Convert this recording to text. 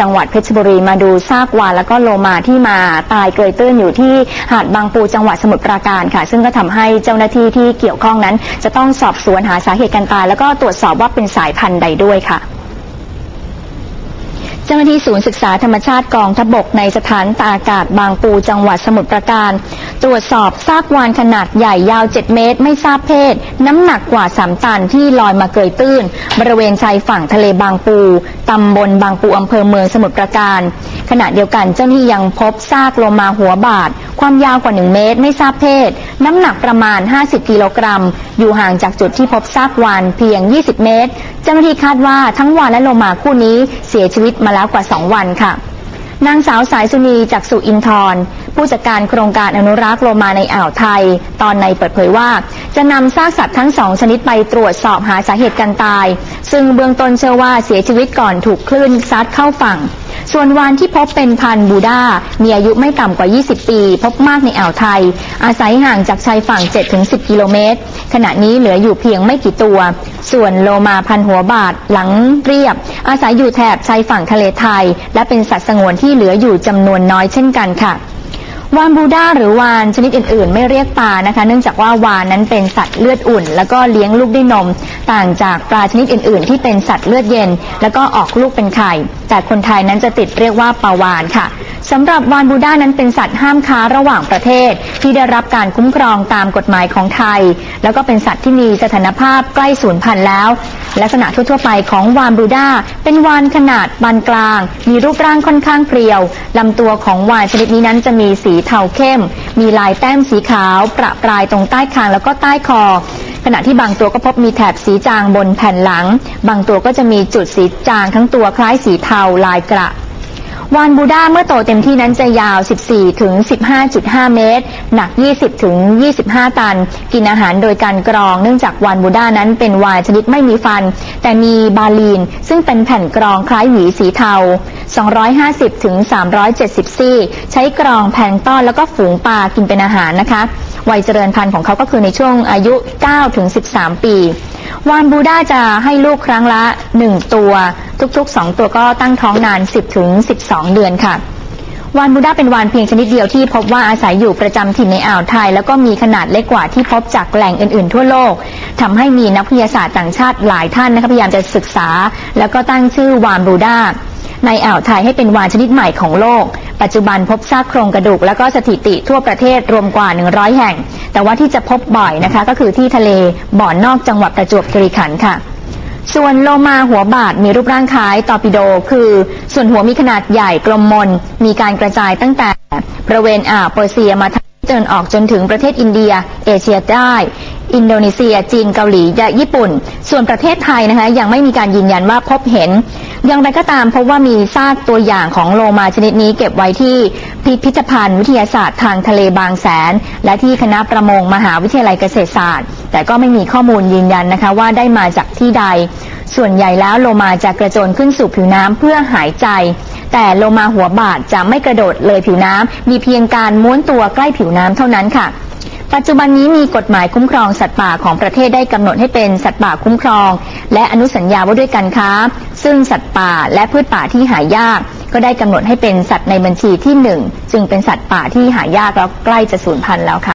จังหวัดเพชรบุรีมาดูซากวานแล้วก็โลมาที่มาตายเกยตื้นอยู่ที่หาดบางปูจังหวัดสมุทรปราการค่ะ ซึ่งก็ทำให้เจ้าหน้าที่ที่เกี่ยวข้องนั้น จะต้องสอบสวนหาสาเหตุการตาย แล้วก็ตรวจสอบว่าเป็นสายพันธุ์ใดด้วยค่ะ จ้าหน้าที่ศูนย์ศึกษาธรรมชาติกองทบกในสถานตากอากาศบางปูจังหวัดสมุทรปราการ ตรวจสอบซากวานขนาดใหญ่ยาว 7 เมตร ไม่ทราบเพศ น้ำหนักกว่า 3 ตันที่ลอยมาเกยตื้น บริเวณชายฝั่งทะเลบางปูตำบลบางปูอำเภอเมืองสมุทรปราการ ขณะเดียวกันเจ้าหน้าที่ยังพบซากโลมาหัวบาดความยาวกว่า 1 เมตร ไม่ทราบเพศ น้ำหนักประมาณ 50 กิโลกรัม อยู่ห่างจากจุดที่พบซากวานเพียง 20 เมตร เจ้าหน้าที่คาดว่าทั้งวานและโลมาคู่นี้เสียชีวิตมาแล้วกว่า 2 วันค่ะนางสาวสายสุนีจากสุอินทร์ผู้จัดการโครงการอนุรักษ์โลมาในอ่าวไทย ตอนในเปิดเผยว่า จะนำซากสัตว์ทั้งสองชนิดไปตรวจสอบหาสาเหตุการตาย ซึ่งเบื้องต้นเชื่อว่าเสียชีวิตก่อนถูกคลื่นซัดเข้าฝั่ง ส่วนวานที่พบเป็นพันบูดามีอายุไม่ต่ำกว่า 20 ปี พบมากในอ่าวไทย อาศัยห่างจากชายฝั่ง 7-10 กิโลเมตร ขณะนี้เหลืออยู่เพียงไม่กี่ตัว ส่วนโลมาพันหัวบาทหลังเรียบ อาศัยอยู่แถบชายฝั่งทะเลไทย และเป็นสัตว์สงวนที่เหลืออยู่จำนวนน้อยเช่นกันค่ะ วานบูดาหรือวานชนิดอื่นๆ ไม่เรียกปลานะคะ เนื่องจากว่าวานนั้นเป็นสัตว์เลือดอุ่น แล้วก็เลี้ยงลูกด้วยนม ต่างจากปลาชนิดอื่น ๆ ที่เป็นสัตว์เลือดเย็น แล้วก็ออกลูกเป็นไข่ แต่คนไทยนั้นจะติดเรียกว่าปลาวานค่ะสำหรับวานบูดานั้นเป็นสัตว์ห้ามค้าระหว่างประเทศ ที่ได้รับการคุ้มครองตามกฎหมายของไทย แล้วก็เป็นสัตว์ที่มีสถานภาพใกล้สูญพันธุ์แล้ว ลักษณะทั่วๆไปของวานบูดาเป็นวานขนาดปานกลาง มีรูปร่างค่อนข้างเพรียวลำตัวของวานชนิดนี้นั้นจะมีสีเทาเข้ม มีลายแต้มสีขาว ประปรายตรงใต้คางแล้วก็ใต้คอ ขณะที่บางตัวก็พบมีแถบสีจางบนแผ่นหลัง บางตัวก็จะมีจุดสีจางทั้งตัวคล้ายสีเทาลายกระ วานบูดาเมื่อโตเต็มที่นั้นจะยาว 14 ถึง 15.5 เมตร หนัก 20 ถึง 25 ตัน กินอาหารโดยการกรอง เนื่องจากวานบูดานั้นเป็นวานชนิดไม่มีฟัน แต่มีบาลีน ซึ่งเป็นแผ่นกรองคล้ายหวีสีเทา 250 ถึง 370 ซี่ ใช้กรองแพลงต้อนแล้วก็ฝูงปลากินเป็นอาหารนะคะ วัยเจริญพันธุ์ของเขาก็คือในช่วงอายุ 9 ถึง 13 ปี วานบูด้าจะให้ลูกครั้งละ 1 ตัว ทุกๆ 2 ตัวก็ตั้งท้องนาน 10 ถึง 12 เดือนค่ะ วานบูด้าเป็นวานเพียงชนิดเดียวที่พบว่าอาศัยอยู่ประจำถิ่นในอ่าวไทย แล้วก็มีขนาดเล็กกว่าที่พบจากแหล่งอื่นๆ ทั่วโลกทำให้มีนักวิทยาศาสตร์ต่างชาติหลายท่านนะคะพยายามจะศึกษา แล้วก็ตั้งชื่อวานบูด้า ในอ่าวไทยให้เป็นวานชนิดใหม่ของโลก ปัจจุบันพบซากโครงกระดูก แล้วก็สถิติทั่วประเทศรวมกว่า 100 แห่ง แต่ว่าที่จะพบบ่อยนะคะ ก็คือที่ทะเลบ่อนนอกจังหวัดประจวบคีรีขันธ์ค่ะส่วนโลมาหัวบาดมีรูปร่างคล้ายตอร์ปิโด คือ ส่วนหัวมีขนาดใหญ่กลมมน มีการกระจายตั้งแต่บริเวณอ่าวเปอร์เซียมาทางะวันออกจนถึงประเทศอินเดีย เอเชียใต้ อินโดนีเซีย จีนเกาหลีและญี่ปุ่น ส่วนประเทศไทยนะคะยังไม่มีการยืนยันว่าพบเห็น อย่างไรก็ตามพบว่ามีซากตัวอย่างของโลมาชนิดนี้เก็บไว้ที่พิพิธภัณฑ์วิทยาศาสตร์ทางทะเลบางแสน และที่คณะประมงมหาวิทยาลัยเกษตรศาสตร์ แต่ก็ไม่มีข้อมูลยืนยันนะคะว่าได้มาจากที่ใด ส่วนใหญ่แล้วโลมาจะกระโจนขึ้นสู่ผิวน้ำเพื่อหายใจ แต่โลมาหัวบาดจะไม่กระโดดเลยผิวน้ำ มีเพียงการม้วนตัวใกล้ผิวน้ำเท่านั้นค่ะปัจจุบันนี้มีกฎหมายคุ้มครองสัตว์ป่าของประเทศได้กำหนดให้เป็นสัตว์ป่าคุ้มครอง และอนุสัญญาว่าด้วยการค้า ซึ่งสัตว์ป่าและพืชป่าที่หายาก ก็ได้กำหนดให้เป็นสัตว์ในบัญชีที่หนึ่งจึงเป็นสัตว์ป่าที่หายากแล้วใกล้จะสูญพันธุ์แล้วค่ะ